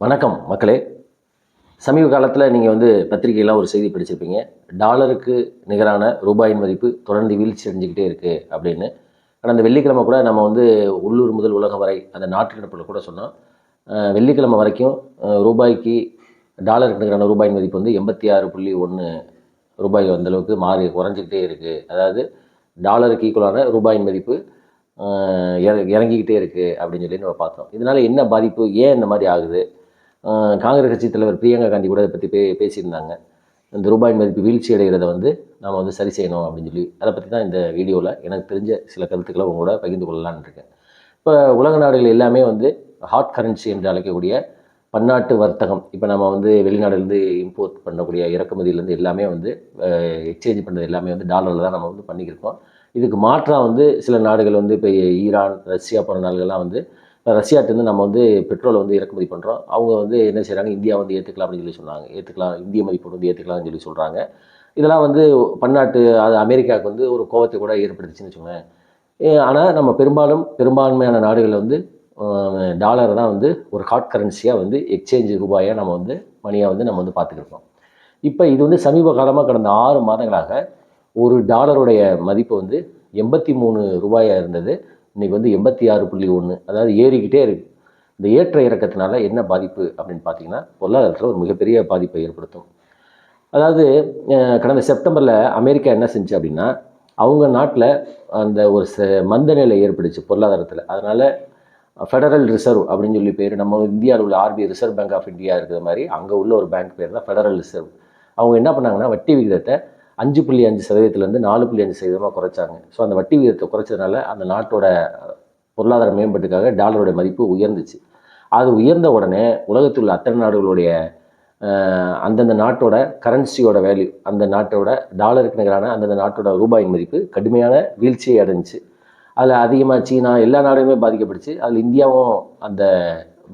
வணக்கம் மக்களே. சமீப காலத்தில் நீங்கள் வந்து பத்திரிகையெல்லாம் ஒரு செய்தி படிச்சிருப்பீங்க. டாலருக்கு நிகரான ரூபாயின் மதிப்பு தொடர்ந்து வீழ்ச்சி அடைஞ்சிக்கிட்டே இருக்குது அப்படின்னு. கடந்த வெள்ளிக்கிழமை கூட நம்ம வந்து உள்ளூர் முதல் உலகம் வரை அந்த நாட்டு நடப்பில் கூட சொன்னோம். வெள்ளிக்கிழமை வரைக்கும் ரூபாய்க்கு டாலருக்கு நிகரான ரூபாயின் மதிப்பு வந்து எண்பத்தி ஆறு புள்ளி ஒன்று ரூபாய் அந்த அளவுக்கு மாறி குறைஞ்சிக்கிட்டே இருக்குது அதாவது டாலருக்கு ஈக்குவலான ரூபாயின் மதிப்பு இற- இறங்கிக்கிட்டே இருக்குது அப்படின்னு சொல்லி நம்ம பார்த்தோம். இதனால் என்ன பாதிப்பு ஏன் இந்த மாதிரி ஆகுது? காங்கிரஸ் கட்சி தலைவர் பிரியங்கா காந்தி கூட இதை பற்றி பே பேசியிருந்தாங்க. இந்த ரூபாயின் மதிப்பு வீழ்ச்சி அடைகிறத வந்து நாம் வந்து சரி செய்யணும் அப்படின்னு சொல்லி. அதை பற்றி தான் இந்த வீடியோவில் எனக்கு தெரிஞ்ச சில கருத்துக்களை உங்களோட பகிர்ந்து கொள்ளலாம்னு இருக்கேன். இப்போ உலக நாடுகள் எல்லாமே வந்து ஹாட் கரன்சி என்று அழைக்கக்கூடிய பன்னாட்டு வர்த்தகம் இப்போ நம்ம வந்து வெளிநாடுலேருந்து இம்போர்ட் பண்ணக்கூடிய இறக்குமதியிலேருந்து எல்லாமே வந்து எக்ஸ்சேஞ்ச் பண்ணுறது எல்லாமே வந்து டாலரில் தான் நம்ம வந்து பண்ணிக்கிருக்கோம் இதுக்கு மாற்றாக வந்து சில நாடுகள் வந்து இப்போ ஈரான் ரஷ்யா போன்ற நாடுகள்லாம் வந்து ரஷ்யாட்டேருந்து நம்ம வந்து பெட்ரோலை வந்து இறக்குமதி பண்ணுறோம் அவங்க வந்து என்ன செய்கிறாங்க இந்தியா வந்து ஏற்றுக்கலாம் அப்படின்னு சொல்லி சொன்னாங்க. ஏற்றுக்கலாம் இந்திய மதிப்போடு வந்து ஏற்றுக்கலாம்னு சொல்லி சொல்கிறாங்க இதெல்லாம் வந்து பன்னாட்டு அது அமெரிக்காவுக்கு வந்து ஒரு கோவத்தை கூட ஏற்படுத்துச்சுன்னு வச்சுக்கோங்களேன். ஆனால் நம்ம பெரும்பாலும் பெரும்பான்மையான நாடுகளில் வந்து டாலரை தான் வந்து ஒரு ஹாட் கரன்சியாக வந்து எக்ஸ்சேஞ்சு ரூபாயாக நம்ம வந்து மணியாக வந்து நம்ம வந்து பார்த்துக்கிருக்கோம் இப்போ இது வந்து சமீப காலமாக கடந்த ஆறு மாதங்களாக ஒரு டாலருடைய மதிப்பு வந்து எண்பத்தி மூணு ரூபாயாக இருந்தது. இன்றைக்கி வந்து எண்பத்தி ஆறு புள்ளி ஒன்று அதாவது ஏறிக்கிட்டே இருக்கு. இந்த ஏற்ற இறக்கத்தினால என்ன பாதிப்பு அப்படின்னு பார்த்தீங்கன்னா பொருளாதாரத்தில் ஒரு மிகப்பெரிய பாதிப்பை ஏற்படுத்தும். அதாவது கடந்த செப்டம்பரில் அமெரிக்கா என்ன செஞ்சு அப்படின்னா அவங்க நாட்டில் அந்த ஒரு ச மந்த நிலை ஏற்பட்டுச்சு பொருளாதாரத்தில். அதனால் ஃபெடரல் ரிசர்வ் அப்படின்னு சொல்லி பேர் நம்ம இந்தியாவில் உள்ள RBI reserve bank of India இருக்கிற மாதிரி அங்கே உள்ள ஒரு பேங்க் பேர் தான் ஃபெடரல் ரிசர்வ் அவங்க என்ன பண்ணாங்கன்னா வட்டி விகிதத்தை அஞ்சு புள்ளி அஞ்சு சதவீதத்துலேருந்து நாலு புள்ளி அஞ்சு சதவீதமாக குறைச்சாங்க. ஸோ அந்த வட்டி விகிதத்தை குறைச்சதுனால அந்த நாட்டோட பொருளாதார மேம்பாட்டுக்காக டாலரோட மதிப்பு உயர்ந்துச்சு. அது உயர்ந்த உடனே உலகத்தில் உள்ள அத்தனை நாடுகளுடைய அந்தந்த நாட்டோட கரன்சியோட வேல்யூ அந்த நாட்டோட டாலருக்கு நிகரான அந்தந்த நாட்டோட ரூபாயின் மதிப்பு கடுமையான வீழ்ச்சியை அடைஞ்சிச்சு. அதில் அதிகமாக சீனா எல்லா நாடுமே பாதிக்கப்பட்டுச்சு. அதில் இந்தியாவும் அந்த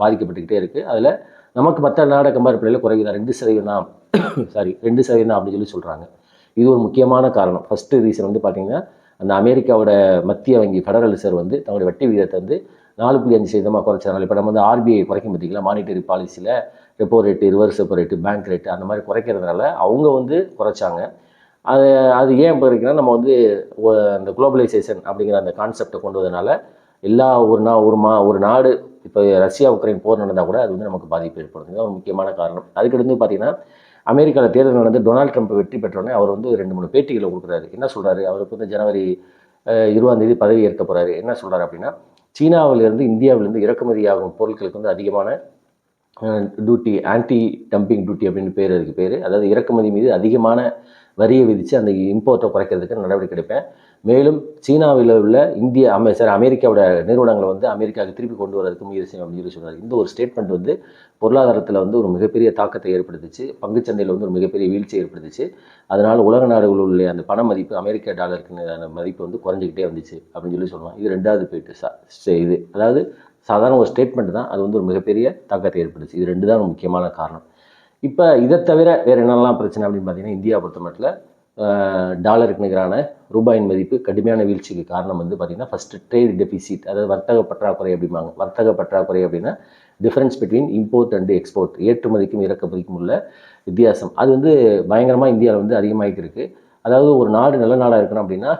பாதிக்கப்பட்டுக்கிட்டே இருக்குது அதில் நமக்கு மற்ற நாடை கம்பேர் பண்ணல குறைவுதான். ரெண்டு சதவீதம் தான். சாரி ரெண்டு சதவீதம் தான் அப்படின்னு சொல்லி சொல்கிறாங்க இது ஒரு முக்கியமான காரணம். ஃபஸ்ட்டு ரீசன் வந்து பார்த்திங்கன்னா அந்த அமெரிக்காவோட மத்திய வங்கி ஃபெடரல் ரிசர்வ் வந்து தங்களுடைய வட்டி விகிதத்தை வந்து நாலு புள்ளி அஞ்சு சதவீதமாக குறைச்சதுனால இப்போ நம்ம வந்து ஆர்பிஐ குறைக்கும் பார்த்தீங்களா monetary பாலிசியில் repo rate reverse repo rate bank rate அந்த மாதிரி குறைக்கிறதுனால அவங்க வந்து குறைச்சாங்க. அது அது ஏன் குறைக்கிறோன்னா நம்ம வந்து அந்த குளோபலைசேஷன் அப்படிங்கிற அந்த கான்செப்டை கொண்டு வந்ததுனால எல்லா ஒரு நா ஒரு மா ஒரு நாடு இப்போ ரஷ்யா உக்ரைன் போர் நடந்தால் கூட அது வந்து நமக்கு பாதிப்பு ஏற்படுது ஒரு முக்கியமான காரணம். அதுக்கடுத்து பார்த்தீங்கன்னா அமெரிக்காவில் தேர்தல் நடந்து டொனால்ட் ட்ரம்ப் வெற்றி பெற்றோடனே அவர் வந்து ரெண்டு மூணு பேட்டிகளை கொடுக்குறாரு. என்ன சொல்கிறாரு அவருக்கு வந்து ஜனவரி இருபதாந்தேதி இருபதாம் தேதி பதவி ஏற்க போகிறாரு என்ன சொல்கிறாரு அப்படின்னா சீனாவிலிருந்து இந்தியாவிலிருந்து இறக்குமதியாகும் பொருட்களுக்கு வந்து அதிகமான டியூட்டி ஆன்டி டம்பிங் டியூட்டி அப்படின்னு பேர் அதுக்கு பேர். அதாவது இறக்குமதி மீது அதிகமான வரியை விதித்து அந்த இம்போர்ட்டை குறைக்கிறதுக்கு நடவடிக்கை எடுப்பேன். மேலும் சீனாவில் உள்ள இந்திய அமெ சார் அமெரிக்காவோட நிறுவனங்களை வந்து அமெரிக்காவுக்கு திருப்பி கொண்டு வரதுக்கு முயற்சி அப்படின்னு சொல்லி சொன்னார் இந்த ஒரு ஸ்டேட்மெண்ட் வந்து பொருளாதாரத்தில் வந்து ஒரு மிகப்பெரிய தாக்கத்தை ஏற்படுத்துச்சு. பங்குச்சந்தையில் வந்து ஒரு மிகப்பெரிய வீழ்ச்சி ஏற்படுத்துச்சு. அதனால் உலக நாடுகளில் உள்ள அந்த பண மதிப்பு அமெரிக்க டாலருக்கு மதிப்பு வந்து குறைஞ்சிக்கிட்டே வந்துச்சு அப்படின்னு சொல்லி சொல்லுவாங்க. இது ரெண்டாவது போயிட்டு சா இது. அதாவது சாதாரண ஒரு ஸ்டேட்மெண்ட் தான். அது வந்து ஒரு மிகப்பெரிய தாக்கத்தை ஏற்படுத்திச்சு. இது ரெண்டு தான் ஒரு முக்கியமான காரணம். இப்போ இதை தவிர வேறு என்னெல்லாம் பிரச்சனை அப்படின்னு பார்த்தீங்கன்னா இந்தியா பொறுத்த மட்டும் டாலருக்கு நிகரான ரூபாயின் மதிப்பு கடுமையான வீழ்ச்சிக்கு காரணம் வந்து பார்த்திங்கன்னா ஃபஸ்ட்டு ட்ரேட் டெபிசிட் அதாவது வர்த்தக பற்றாக்குறை அப்படிம்பாங்க. வர்த்தக பற்றாக்குறை அப்படின்னா difference between import and export ஏற்றுமதிக்கும் இறக்குமதிக்கும் உள்ள வித்தியாசம். அது வந்து பயங்கரமாக இந்தியாவில் வந்து அதிகமாகிட்டு அதாவது ஒரு நாடு நல்ல நாடாக இருக்கணும் அப்படின்னா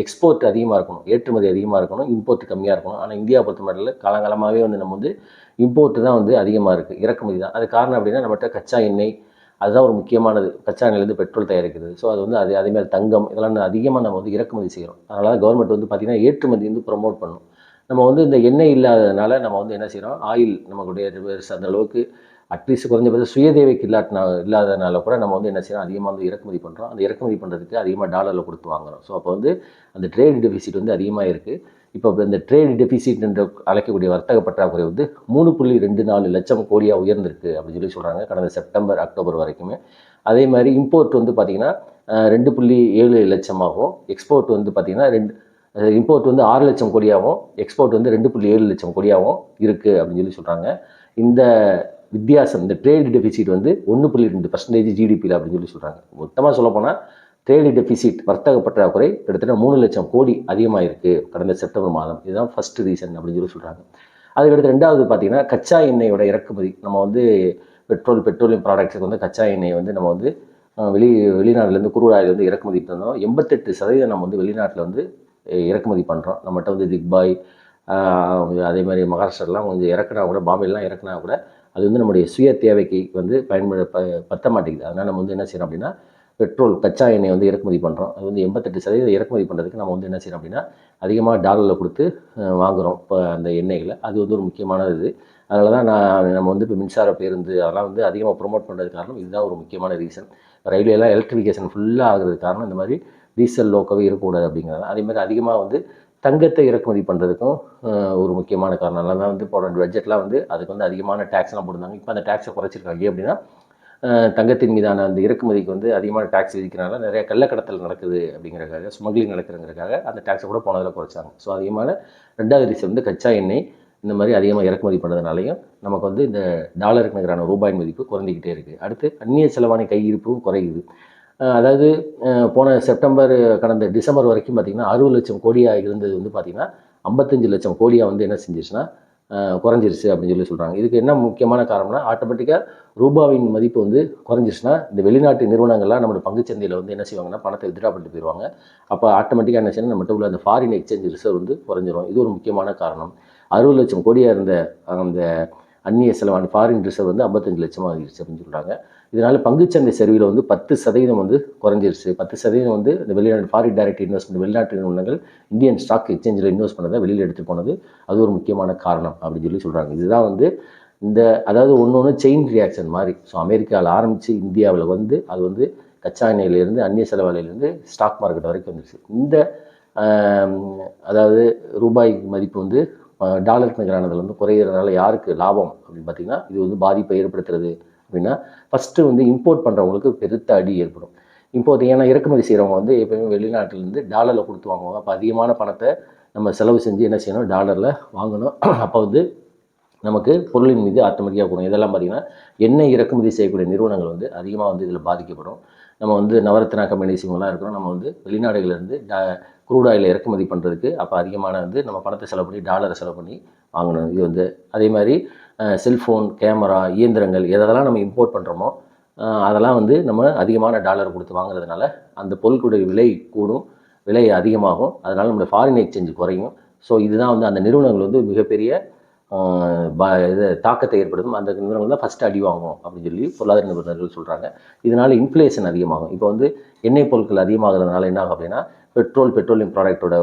எக்ஸ்போர்ட் அதிகமாக இருக்கணும் ஏற்றுமதி அதிகமாக இருக்கணும் இம்போர்ட் கம்மியாக இருக்கணும். ஆனால் இந்தியா பொறுத்த மட்டும் காலங்காலமாகவே வந்து நம்ம வந்து இம்போர்ட் தான் வந்து அதிகமாக இருக்குது இறக்குமதி தான். அது காரணம் அப்படின்னா நம்மகிட்ட கச்சா எண்ணெய் அதுதான் ஒரு முக்கியமானது. கச்சா பெட்ரோல் தயாரிக்கிறது. ஸோ அது வந்து அது அதேமாதிரி தங்கம் இதெல்லாம் அதிகமாக நம்ம வந்து இறக்குமதி செய்கிறோம். அதனால் கவர்மெண்ட் வந்து பார்த்திங்கன்னா ஏற்றுமதி வந்து ப்ரொமோட் பண்ணும். நம்ம வந்து இந்த எண்ணெய் இல்லாததுனால நம்ம வந்து என்ன செய்கிறோம்? ஆயில் நம்மளுடைய ரிவர்ஸ் அந்த அளவுக்கு அட்லீஸ்ட் குறைஞ்சபட்சம் சுயதேவைக்கு இல்லாட்டினா இல்லாதனால கூட நம்ம வந்து என்ன செய்யறோம் அதிகமாக வந்து இறக்குமதி பண்ணுறோம் அந்த இறக்குமதி பண்ணுறதுக்கு அதிகமாக டாலரில் கொடுத்து வாங்குறோம். ஸோ அப்போ வந்து அந்த ட்ரேட் டெபிசிட் வந்து அதிகமாக இருக்குது இப்போ இந்த ட்ரேட் டெபிசிட் என்று அழைக்கக்கூடிய வர்த்தக பற்றாக்குறை வந்து மூணு புள்ளி ரெண்டு நாலு லட்சம் கோடியாக உயர்ந்திருக்கு அப்படின்னு சொல்லி சொல்கிறாங்க கடந்த செப்டம்பர் அக்டோபர் வரைக்குமே. அதே மாதிரி இம்போர்ட் வந்து பார்த்திங்கன்னா ரெண்டு புள்ளி ஏழு லட்சமாகவும் எக்ஸ்போர்ட் வந்து பார்த்திங்கன்னா ரெண்டு இம்போர்ட் வந்து ஆறு லட்சம் கோடியாகவும் எக்ஸ்போர்ட் வந்து ரெண்டு புள்ளி ஏழு லட்சம் கோடியாகவும் இருக்குது அப்படின்னு சொல்லி சொல்கிறாங்க இந்த வித்தியாசம் இந்த ட்ரேட் டெபிசிட் வந்து ஒன்று புள்ளி ரெண்டு பர்சன்டேஜ் ஜிடிபியில் அப்படின்னு சொல்லி சொல்கிறாங்க மொத்தமாக சொல்லப்போனால் ட்ரேடு டெபிசிட் வர்த்தக பற்றாக்குறை கிட்டத்தட்ட மூணு லட்சம் கோடி அதிகமாக இருக்குது கடந்த செப்டம்பர் மாதம். இதுதான் ஃபர்ஸ்ட் ரீசன் அப்படின்னு சொல்லி சொல்கிறாங்க அதுக்கடுத்து ரெண்டாவது பார்த்தீங்கன்னா கச்சா எண்ணெயோட இறக்குமதி. நம்ம வந்து பெட்ரோல் பெட்ரோலியம் ப்ராடக்ட்ஸுக்கு வந்து கச்சா எண்ணெய் வந்து நம்ம வந்து வெளி வெளிநாட்டிலேருந்து குருவாயிலேருந்து இறக்குமதி பண்ணோம். எண்பத்தெட்டு சதவீதம் நம்ம வந்து வெளிநாட்டில் வந்து இறக்குமதி பண்ணுறோம் நம்மகிட்ட வந்து திக்பாய் அதே மாதிரி மகாராஷ்டிரெலாம் கொஞ்சம் இறக்குனா கூட பாம்பேலாம் இறக்குனா கூட அது வந்து நம்முடைய சுய தேவைக்கு வந்து பயன்பட ப பத்த மாட்டேங்குது. அதனால் நம்ம வந்து என்ன செய்யணும் அப்படின்னா பெட்ரோல் கச்சா எண்ணெய் வந்து இறக்குமதி பண்ணுறோம் அது வந்து எண்பத்தெட்டு சதவீதம் இறக்குமதி பண்ணுறதுக்கு நம்ம வந்து என்ன செய்யறோம் அப்படின்னா அதிகமாக டாலரில் கொடுத்து வாங்குகிறோம் இப்போ அந்த எண்ணெய்களை. அது வந்து ஒரு முக்கியமான இது. அதனால தான் நான் நம்ம வந்து இப்போ மின்சார பேருந்து அதெல்லாம் வந்து அதிகமாக ப்ரொமோட் பண்ணுறது காரணம் இதுதான் ஒரு முக்கியமான ரீசன் ரயில்வேலாம் எலக்ட்ரிஃபிகேஷன் ஃபுல்லாக ஆகிறது காரணம் இந்த மாதிரி டீசல் லோக்கவே இருக்கக்கூடாது அப்படிங்கிறது அதே மாதிரி அதிகமாக வந்து தங்கத்தை இறக்குமதி பண்ணுறதுக்கும் ஒரு முக்கியமான காரணம். அதனால தான் வந்து போன பட்ஜெட்லாம் வந்து அதுக்கு வந்து அதிகமான டேக்ஸ்லாம் போட்டிருந்தாங்க. இப்போ அந்த டேக்ஸை குறைச்சிருக்காங்க. அப்படின்னா தங்கத்தின் மீதான அந்த இறக்குமதிக்கு வந்து அதிகமான டேக்ஸ் விதிக்கிறனால நிறைய கள்ளக்கடத்தல் நடக்குது அப்படிங்கிறக்காக ஸ்மக்லிங் நடக்குதுங்கிறதுக்காக அந்த டேக்ஸை கூட போனதில் குறைச்சாங்க. ஸோ அதிகமான ரெண்டாவது ரீசன் வந்து கச்சா எண்ணெய் இந்த மாதிரி அதிகமாக இறக்குமதி பண்ணுறதுனாலையும் நமக்கு வந்து இந்த டாலருக்கு நிகரான ரூபாயின் மதிப்பு குறைஞ்சிக்கிட்டே இருக்குது அடுத்து அந்நிய செலவாணி கையிருப்பும் குறையுது. அதாவது போன செப்டம்பர் கடந்த டிசம்பர் வரைக்கும் பார்த்திங்கன்னா அறுபது லட்சம் கோடியாக இருந்தது வந்து பார்த்திங்கன்னா ஐம்பத்தஞ்சு லட்சம் கோடியாக வந்து என்ன செஞ்சிச்சுன்னா குறைஞ்சிருச்சு அப்படின்னு சொல்லி சொல்கிறாங்க இதுக்கு என்ன முக்கியமான காரணம்னா ஆட்டோமேட்டிக்காக ரூபாவின் மதிப்பு வந்து குறைஞ்சிருச்சுன்னா இந்த வெளிநாட்டு நிறுவனங்கள்லாம் நம்மளோட பங்குச்சந்தையில் வந்து என்ன செய்வாங்கன்னா பணத்தை வித்ட்ரா பண்ணிட்டு போயிடுவாங்க அப்போ ஆட்டோமேட்டிக்காக என்ன செய்யணும் நம்மகிட்ட உள்ள அந்த ஃபாரின் எக்ஸ்சேஞ்ச் ரிசர்வ் வந்து குறைஞ்சிரும். இது ஒரு முக்கியமான காரணம். அறுபது லட்சம் கோடியாக இருந்த அந்த அந்நிய செலவான ஃபாரின் ரிசர்வ் வந்து ஐம்பத்தஞ்சு லட்சமாக ஆகிருச்சு அப்படின்னு சொல்கிறாங்க இதனால் பங்குச்சந்தை சரிவில் வந்து பத்து சதவீதம் வந்து குறைஞ்சிருச்சு. பத்து சதவீதம் வந்து இந்த வெளிநாட்டு ஃபாரின் டைரக்ட் இன்வெஸ்ட்மெண்ட் வெளிநாட்டு நிறுவனங்கள் இந்தியன் ஸ்டாக் எக்ஸ்சேஞ்சில் இன்வெஸ்ட் பண்ணதை வெளியில் எடுத்து போனது அது ஒரு முக்கியமான காரணம் அப்படின்னு சொல்லி சொல்கிறாங்க இதுதான் வந்து இந்த அதாவது ஒன்று ஒன்று செயின் ரியாக்ஷன் மாதிரி. ஸோ அமெரிக்காவில் ஆரம்பித்து இந்தியாவில் வந்து அது வந்து கச்சா எண்ணெயிலேருந்து அந்நிய செலவாலையிலேருந்து ஸ்டாக் மார்க்கெட் வரைக்கும் வந்துருச்சு. இந்த அதாவது ரூபாய் மதிப்பு வந்து டாலருக்கு நிகரானதில் வந்து குறையிறதுனால யாருக்கு லாபம் அப்படின்னு பார்த்தீங்கன்னா இது வந்து பாதிப்பை ஏற்படுத்துறது அப்படின்னா ஃபஸ்ட்டு வந்து இம்போர்ட் பண்ணுறவங்களுக்கு பெருத்த அடி ஏற்படும். இம்போர்ட் ஏன்னா இறக்குமதி செய்கிறவங்க வந்து எப்பயுமே வெளிநாட்டிலேருந்து டாலரில் கொடுத்து வாங்குவாங்க. அப்போ அதிகமான பணத்தை நம்ம செலவு செஞ்சு என்ன செய்யணும்? டாலரில் வாங்கணும். அப்போ வந்து நமக்கு பொருளின் மீது ஆட்டோமேட்டிக்காக போகும் இதெல்லாம் பார்த்திங்கன்னா எண்ணெய் இறக்குமதி செய்யக்கூடிய நிறுவனங்கள் வந்து அதிகமாக வந்து இதில் பாதிக்கப்படும். நம்ம வந்து நவரத்னா கம்பெனிஸ் இவங்களாம் இருக்கிறோம். நம்ம வந்து வெளிநாடுகளிலிருந்து டா க்ரூட் ஆயிலை இறக்குமதி பண்ணுறதுக்கு அப்போ அதிகமான வந்து நம்ம பணத்தை செலவு பண்ணி டாலரை செலவு பண்ணி வாங்கணும். இது வந்து அதே மாதிரி செல்ஃபோன் கேமரா இயந்திரங்கள் எதெல்லாம் நம்ம இம்போர்ட் பண்ணுறோமோ அதெல்லாம் வந்து நம்ம அதிகமான டாலர் கொடுத்து வாங்குறதுனால அந்த பொருட்களுடைய விலை கூடும் விலை அதிகமாகும். அதனால் நம்மளுடைய ஃபாரின் எக்ஸ்சேஞ்ச் குறையும். ஸோ இதுதான் வந்து அந்த நிறுவனங்கள் வந்து மிகப்பெரிய ப இது தாக்கத்தை ஏற்படுத்தும். அந்த நிறுவனங்கள் தான் ஃபஸ்ட்டு அடி வாங்கும் அப்படின்னு சொல்லி பொருளாதார நிபுணர்கள் சொல்கிறாங்க இதனால் இன்ஃப்ளேஷன் அதிகமாகும். இப்போ வந்து எண்ணெய் பொருட்கள் அதிகமாகிறதுனால என்ன ஆகும் அப்படின்னா பெட்ரோல் பெட்ரோலியம் ப்ராடக்ட்டோட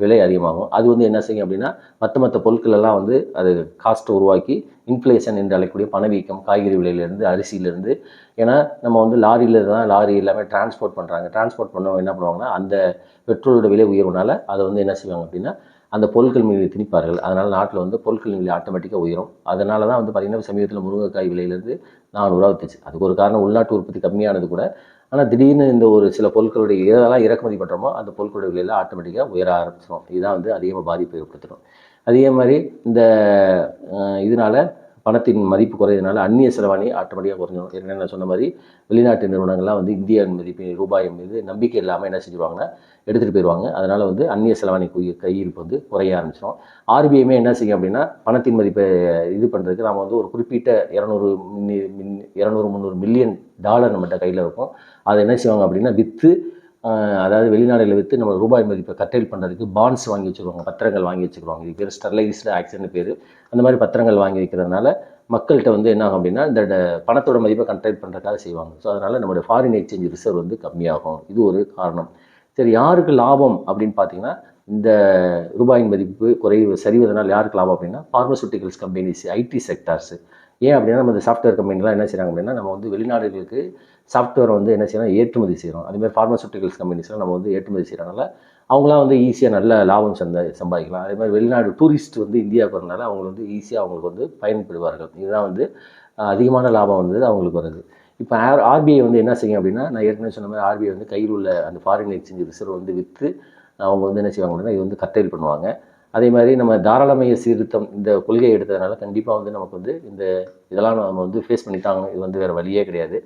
விலை அதிகமாகும். அது வந்து என்ன செய்யும் அப்படின்னா மற்ற மற்ற பொருட்கள் எல்லாம் வந்து அது காஸ்ட்டை உருவாக்கி இன்ஃப்ளேஷன் என்று அழைக்கக்கூடிய பணவீக்கம் காய்கறி விலையிலேருந்து அரிசியிலேருந்து ஏன்னா நம்ம வந்து லாரியில் தான் லாரி எல்லாமே டிரான்ஸ்போர்ட் பண்ணுறாங்க டிரான்ஸ்போர்ட் பண்ணவங்க என்ன பண்ணுவாங்கன்னா அந்த பெட்ரோலோட விலை உயர்வுனால அதை வந்து என்ன செய்வாங்க அப்படின்னா அந்த பொருட்கள் மீது திணிப்பார்கள். அதனால் நாட்டில் வந்து பொருட்கள் விலை ஆட்டோமேட்டிக்காக உயரும். அதனால தான் வந்து பார்த்திங்கன்னா சமீபத்தில் முருங்கைக்காய் விலையிலேருந்து நானூறுரூவா வித்துச்சு. அதுக்கு ஒரு காரணம் உள்நாட்டு உற்பத்தி கம்மியானது கூட. ஆனால் திடீர்னு இந்த ஒரு சில பொருட்களுடைய எதெல்லாம் இறக்குமதி பண்ணுறோமோ அந்த பொருட்களுடைய விலையெல்லாம் ஆட்டோமேட்டிக்காக உயர ஆரம்பிச்சிடும் இதுதான் வந்து அதிகமாக பாதிப்பை ஏற்படுத்திடும் அதே மாதிரி இந்த இதனால பணத்தின் மதிப்பு குறையதுனால அந்நிய செலவாணி ஆட்டோமேட்டிக்காக குறைஞ்சிடும் ஏற்கனவே நான் சொன்ன மாதிரி வெளிநாட்டு நிறுவனங்கள்லாம் வந்து இந்திய மதிப்பு ரூபாய் மீது நம்பிக்கை இல்லாமல் என்ன செஞ்சுருவாங்கன்னா எடுத்துகிட்டு போயிடுவாங்க அதனால் வந்து அந்நிய செலவாணி கையிருப்பு வந்து குறைய ஆரம்பிச்சிடும் ஆர்பிஐமே என்ன செய்யும் அப்படின்னா பணத்தின் மதிப்பை இது பண்ணுறதுக்கு நாம் வந்து ஒரு குறிப்பிட்ட இரநூறு இரநூறு முந்நூறு மில்லியன் டாலர் நம்மகிட்ட கையில் இருக்கும். அதை என்ன செய்வாங்க அப்படின்னா விற்று அதாவது வெளிநாடுகளில் விற்று நம்ம ரூபாய் மதிப்பை கட்டைல் பண்ணுறதுக்கு பாண்ட்ஸ் வாங்கி வச்சுருவாங்க பத்திரங்கள் வாங்கி வச்சுருவாங்க இது பேர் ஸ்டெர்லைஸ்டு ஆக்ஷன் பேர். அந்த மாதிரி பத்திரங்கள் வாங்கி வைக்கிறதுனால மக்கள்கிட்ட வந்து என்ன ஆகும் அப்படின்னா இந்த ட- பணத்தோட மதிப்பை கண்ட்ரோல் பண்ணுறதுக்காக செய்வாங்க. ஸோ அதனால் நம்மளுடைய ஃபாரின் எக்ஸ்சேஞ்ச் ரிசர்வ் வந்து கம்மியாகும். இது ஒரு காரணம். சரி யாருக்கு லாபம் அப்படின்னு பார்த்தீங்கன்னா இந்த ரூபாயின் மதிப்பு குறைவு சரிவதனால் யாருக்கு லாபம் அப்படின்னா ஃபார்மசூட்டிக்கல்ஸ் கம்பெனிஸ் ஐடி செக்டார்ஸ் ஏன் அப்படின்னா நம்ம இந்த சாஃப்ட்வேர் கம்பெனிலாம் என்ன செய்கிறாங்க அப்படின்னா நம்ம வந்து வெளிநாடுகளுக்கு சாஃப்ட்வேர் வந்து என்ன செய்யணும் ஏற்றுமதி செய்கிறோம் அதேமாதிரி ஃபார்மசூட்டிக்கல்ஸ் கம்பெனிஸ்லாம் நம்ம வந்து ஏற்றுமதி செய்கிறனால அவங்களாம் வந்து ஈஸியாக நல்ல லாபம் சந்த சம்பாதிக்கலாம். அதே மாதிரி வெளிநாடு டூரிஸ்ட் வந்து இந்தியாவுக்கு வரனால அவங்க வந்து ஈஸியாக அவங்களுக்கு வந்து பயன்படுவார்கள். இதுதான் வந்து அதிகமான லாபம் வந்து அவங்களுக்கு வருது. இப்போ ஆர் ஆர்பிஐ வந்து என்ன செய்யும் அப்படின்னா நான் ஏற்கனவே சொன்ன மாதிரி ஆர்பிஐ வந்து கையில் உள்ள அந்த ஃபாரின் எக்ஸ்சேஞ்ச் ரிசர்வ் வந்து விற்று அவங்க வந்து என்ன செய்வாங்க அப்படின்னா இது வந்து கட்டைல் பண்ணுவாங்க. அதே மாதிரி நம்ம தாராளமய சீர்திருத்தம் இந்த கொள்கையை எடுத்ததுனால கண்டிப்பாக வந்து நமக்கு வந்து இந்த இதெல்லாம் நம்ம வந்து ஃபேஸ் பண்ணித்தாங்க இது வந்து வேறு வழியே கிடையாது.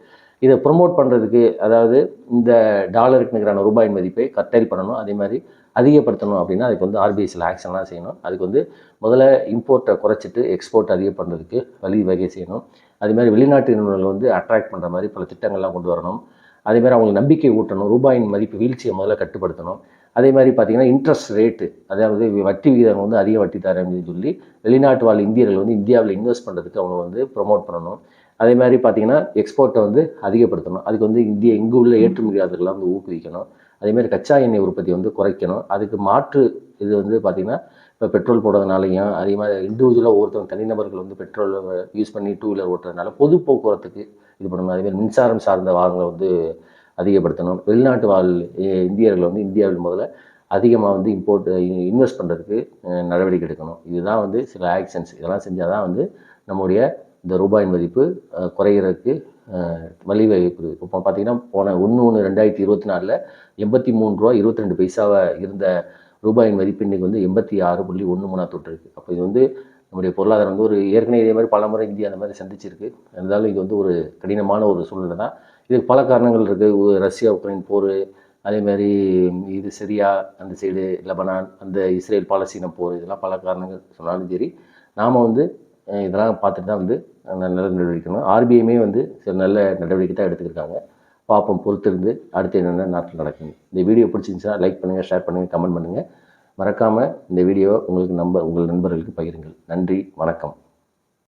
இதை ப்ரொமோட் பண்ணுறதுக்கு அதாவது இந்த டாலருக்கு நிகரான ரூபாயின் மதிப்பை கட்டரி பண்ணணும். அதே மாதிரி அதிகப்படுத்தணும் அப்படின்னா அதுக்கு வந்து ஆர்பிஐஸில் ஆக்ஷன்லாம் செய்யணும். அதுக்கு வந்து முதல்ல இம்போர்ட்டை குறைச்சிட்டு எக்ஸ்போர்ட் அதிகம் பண்ணுறதுக்கு வழி வகை செய்யணும். அதே மாதிரி வெளிநாட்டு நிறுவனங்கள் வந்து அட்ராக்ட் பண்ணுற மாதிரி பல திட்டங்கள்லாம் கொண்டு வரணும். அதே மாதிரி அவங்களுக்கு நம்பிக்கை ஊட்டணும். ரூபாயின் மதிப்பு வீழ்ச்சியை முதல்ல கட்டுப்படுத்தணும். அதே மாதிரி பார்த்தீங்கன்னா இன்ட்ரெஸ்ட் ரேட்டு அதாவது வட்டி விகிதம் வந்து அதிக வட்டி தரேன் அப்படின்னு சொல்லி வெளிநாட்டு வாழ் இந்தியர்கள் வந்து இந்தியாவில் இன்வெஸ்ட் பண்ணுறதுக்கு அவங்க வந்து ப்ரொமோட் பண்ணணும். அதே மாதிரி பார்த்தீங்கன்னா எக்ஸ்போர்ட்டை வந்து அதிகப்படுத்தணும். அதுக்கு வந்து இந்திய இங்கு உள்ள ஏற்றுமதியாளர்கள்லாம் வந்து ஊக்குவிக்கணும். அதே மாதிரி கச்சா எண்ணெய் உற்பத்தி வந்து குறைக்கணும். அதுக்கு மாற்று இது வந்து பார்த்திங்கன்னா இப்போ பெட்ரோல் போடுறதுனாலையும் அதே மாதிரி இண்டிவிஜுவலாக ஒவ்வொருத்தவங்க தனிநபர்கள் வந்து பெட்ரோல் யூஸ் பண்ணி டூ வீலர் ஓட்டுறதுனால பொது போக்குவரத்துக்கு இது பண்ணணும். அதேமாதிரி மின்சாரம் சார்ந்த வாகனங்களை வந்து அதிகப்படுத்தணும். வெளிநாட்டு வாழ் இந்தியர்கள் வந்து இந்தியாவில் முதல்ல அதிகமாக வந்து இம்போர்ட் இன்வெஸ்ட் பண்ணுறதுக்கு நடவடிக்கை எடுக்கணும். இதுதான் வந்து சில ஆக்ஷன்ஸ் இதெல்லாம் செஞ்சால் தான் வந்து நம்முடைய இந்த ரூபாயின் மதிப்பு குறையிறதுக்கு வழிவகுக்குது இப்போ பார்த்தீங்கன்னா போன ஒன்று ஒன்று ரெண்டாயிரத்தி இருபத்தி நாலில் எண்பத்தி மூணு ரூபா இருபத்தி ரெண்டு பைசாவாக இருந்த ரூபாயின் மதிப்பு இன்னைக்கு வந்து எண்பத்தி ஆறு புள்ளி ஒன்று மூணா தொட்டிருக்கு அப்போ இது வந்து நம்முடைய பொருளாதாரம் வந்து ஒரு ஏற்கனவே இதே மாதிரி பல முறை இந்தியா அந்த மாதிரி சந்திச்சிருக்கு. இருந்தாலும் இது வந்து ஒரு கடினமான ஒரு சூழ்நிலை தான். இதுக்கு பல காரணங்கள் இருக்குது ரஷ்யா உக்ரைன் போர் அதே மாதிரி இது சிரியா அந்த சைடு லெபனான் அந்த இஸ்ரேல் பாலஸ்தீனம் போர் இதெல்லாம் பல காரணங்கள் சொன்னாலும் சரி நாம் வந்து இதெல்லாம் பார்த்துட்டு தான் வந்து நல்ல நடவடிக்கை ஆர்பிஐமே வந்து சில நல்ல நடவடிக்கை தான் எடுத்துக்கிட்டாங்க பார்ப்போம் பொறுத்திருந்து அடுத்து என்னென்ன நாட்டில் நடக்குது இந்த வீடியோ பிடிச்சிருந்துச்சுன்னா லைக் பண்ணுங்கள் ஷேர் பண்ணுங்கள் கமெண்ட் பண்ணுங்கள் மறக்காமல் இந்த வீடியோவை உங்களுக்கு நம்ப உங்கள் நண்பர்களுக்கு பகிருங்கள். நன்றி வணக்கம்.